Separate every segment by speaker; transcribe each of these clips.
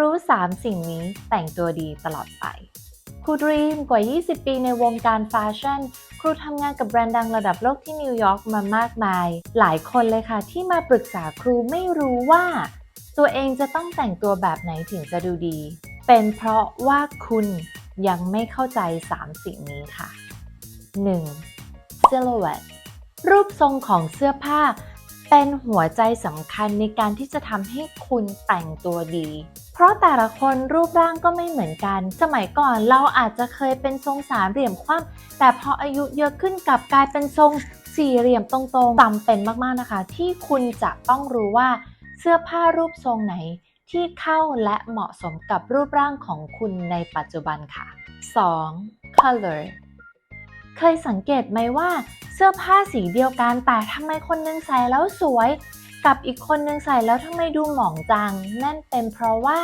Speaker 1: รู้ 3 สิ่งนี้แต่งตัวดีตลอดไปครูดรีมกว่า 20 ปีในวงการแฟชั่น ครูทำงานกับแบรนด์ดังระดับโลกที่นิวยอร์กมามากมาย หลายคนเลยค่ะที่มาปรึกษาครูไม่รู้ว่า ตัวเองจะต้องแต่งตัวแบบไหนถึงจะดูดี เป็นเพราะว่าคุณยังไม่เข้าใจ 3 สิ่งนี้ค่ะ 1. silhouette รูปทรงของเสื้อผ้า เป็นหัวใจสำคัญในการที่จะทำให้คุณแต่งตัวดี เพราะแต่ละคนรูปร่างก็ไม่เหมือนกัน สมัยก่อนเราอาจจะเคยเป็นทรงสามเหลี่ยมคว่ำแต่พออายุเยอะขึ้นกลับกลายเป็นทรงสี่เหลี่ยมตรงๆจำเป็นมากๆนะคะ ที่คุณจะต้องรู้ว่าเสื้อผ้ารูปทรงไหนที่เข้าและเหมาะสมกับรูปร่างของคุณในปัจจุบันค่ะ 2. color เคยสังเกตไหมว่า เสื้อผ้าสีเดียวกันแต่ทำไมคนนึงใส่แล้วสวย กับอีกคนนึงใส่แล้วทำไมดูหมองจัง นั่นเป็นเพราะว่า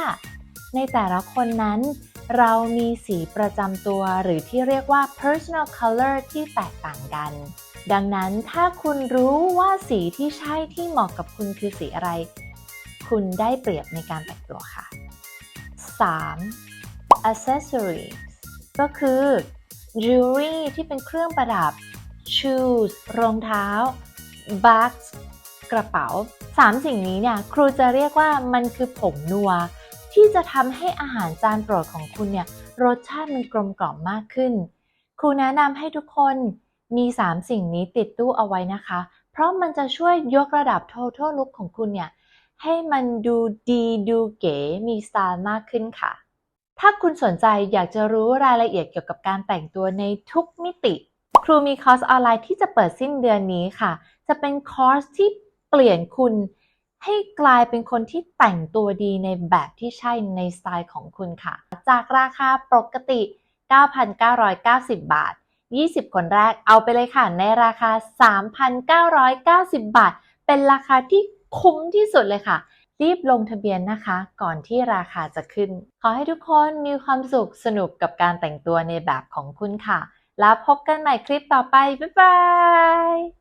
Speaker 1: ในแต่ละคนนั้น เรามีสีประจำตัวหรือที่เรียกว่า personal color ที่แตกต่างกัน ดังนั้นถ้าคุณรู้ว่าสีที่ใช่ที่เหมาะกับคุณคือสีอะไร คุณได้เปรียบในการแต่งตัวค่ะ 3. accessories ก็คือ jewelry ที่เป็นเครื่องประดับ shoes รองเท้า bags กระเป๋า 3 สิ่งนี้เนี่ยครูจะเรียกว่ามันคือผงนัว ที่จะทำให้อาหารจานโปรดของคุณเนี่ยรสชาติมันกลมกล่อมมากขึ้น ครูแนะนำให้ทุกคนมี 3 สิ่งนี้ติดตู้เอาไว้นะคะ เพราะมันจะช่วยยกระดับ total look ของคุณเนี่ยให้มันดูดีดูเก๋มีสไตล์มากขึ้นค่ะ ถ้าคุณสนใจอยากจะรู้รายละเอียดเกี่ยวกับการแต่งตัวในทุกมิติ ครูมีคอร์สออนไลน์ที่จะเปิดสิ้นเดือนนี้ค่ะ จะเป็นคอร์สที่เปลี่ยนคุณให้กลายเป็นคนที่แต่งตัวดีในแบบที่ใช่ในสไตล์ของคุณค่ะ จากราคาปกติ 9,990 บาท 20 คนแรกเอาไปเลยค่ะ ในราคา 3,990 บาท เป็นราคาที่คุ้มที่สุดเลยค่ะ รีบลงทะเบียนนะคะ ก่อนที่ราคาจะขึ้น ขอให้ทุกคนมีความสุขสนุกกับการแต่งตัวในแบบของคุณค่ะ แล้วพบกันใหม่คลิปต่อไป บ๊ายบาย